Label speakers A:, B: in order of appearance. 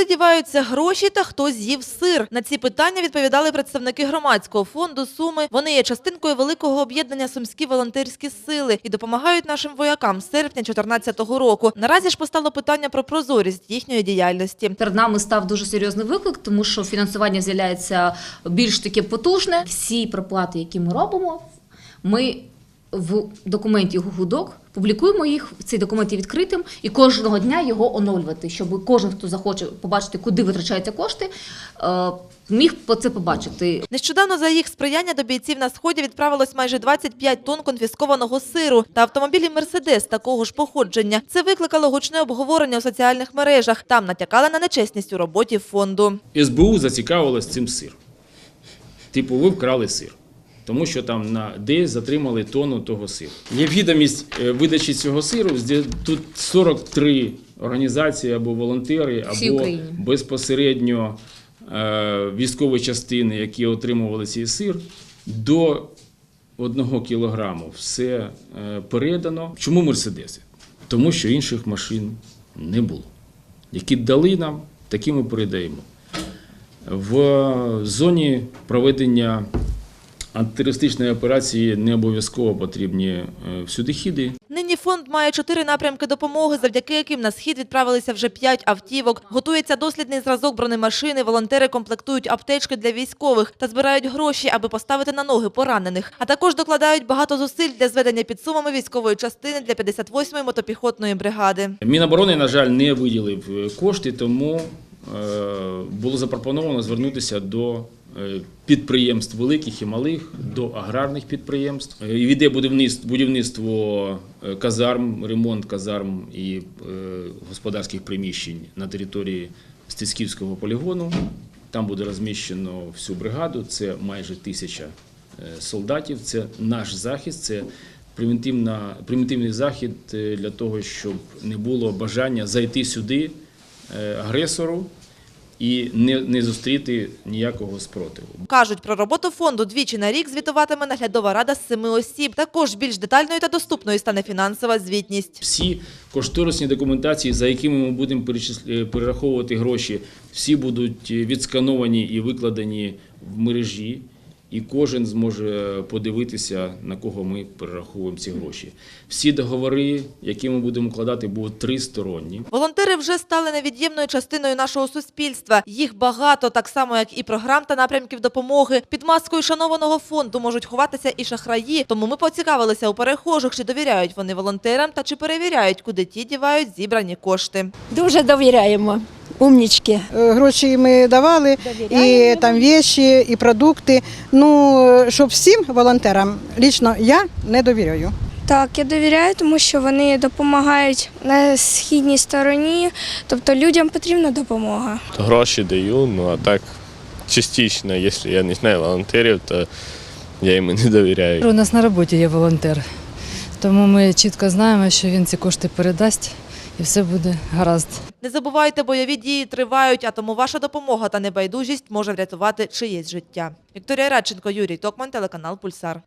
A: Куди діваються гроші та хто з'їв сир? На ці питання відповідали представники громадського фонду Суми. Вони є частинкою великого об'єднання Сумські волонтерські сили і допомагають нашим воякам з серпня 2014 року. Наразі ж постало питання про прозорість їхньої діяльності.
B: Перед нами став дуже серйозний виклик, тому що фінансування з'являється більш таке потужне. Всі проплати, які ми робимо, ми в документі Гугудок публікуємо їх. Цей документ є відкритим і кожного дня його оновлювати, щоб кожен, хто захоче побачити, куди витрачаються кошти, е, міг по це побачити.
A: Нещодавно за їх сприяння до бійців на сході відправилось майже 25 тонн конфіскованого сиру та автомобілі Мерседес такого ж походження. Це викликало гучне обговорення у соціальних мережах. Там натякали на нечесність у роботі фонду.
C: СБУ зацікавилась цим сир. Типу, ви вкрали сир. Тому що там на десь затримали тонну того сиру. Є відомість е, видачі цього сиру. Тут 43 організації або волонтери, або безпосередньо е, військові частини, які отримували цей сир, до одного кілограму все е, передано. Чому мерседеси? Тому що інших машин не було. Які дали нам, такі ми передаємо. В зоні проведення антитерористичної операції не обов'язково потрібні е, всюдихіди.
A: Нині фонд має чотири напрямки допомоги, завдяки яким на схід відправилися вже п'ять автівок. Готується дослідний зразок бронемашини. Волонтери комплектують аптечки для військових та збирають гроші, аби поставити на ноги поранених. А також докладають багато зусиль для зведення під сумами військової частини для 58-ї мотопіхотної бригади.
C: Міноборони, на жаль, не виділив е, кошти, тому е, було запропоновано звернутися до підприємств великих і малих, до аграрних підприємств. Е, Йде будівництво, е, казарм, ремонт казарм і е, господарських приміщень на території Стецьківського полігону. Там буде розміщено всю бригаду, це майже тисяча е, солдатів. Це наш захист, це примітивна, примітивний захід е, для того, щоб не було бажання зайти сюди е, агресору і не, не зустріти ніякого спротиву.
A: Кажуть, про роботу фонду двічі на рік звітуватиме наглядова рада з семи осіб. Також більш детальною та доступною стане фінансова звітність.
C: Всі кошторисні документації, за якими ми будемо е, перераховувати гроші, всі будуть е, відскановані і викладені в мережі. І кожен зможе подивитися, на кого ми перераховуємо ці гроші. Всі договори, які ми будемо вкладати, будуть тристоронні.
A: Волонтери вже стали невід'ємною частиною нашого суспільства. Їх багато, так само як і програм та напрямків допомоги. Під маскою шанованого фонду можуть ховатися і шахраї. Тому ми поцікавилися у перехожих, чи довіряють вони волонтерам та чи перевіряють, куди ті дівають зібрані кошти.
D: Дуже довіряємо. Умнічки.
E: Е, Гроші ми давали, і там віші, і продукти. Ну, щоб всім волонтерам, лічно я не довіряю.
F: Так, я довіряю, тому що вони допомагають на східній стороні, тобто людям потрібна допомога.
G: Гроші даю, ну а так частично, якщо я не знаю волонтерів, то я їм не довіряю.
H: У нас на роботі є волонтер, тому ми чітко знаємо, що він ці кошти передасть і все буде гаразд.
A: Не забувайте, бойові дії тривають, а тому ваша допомога та небайдужість може врятувати чиєсь життя. Вікторія Радченко, Юрій Токман, телеканал Пульсар.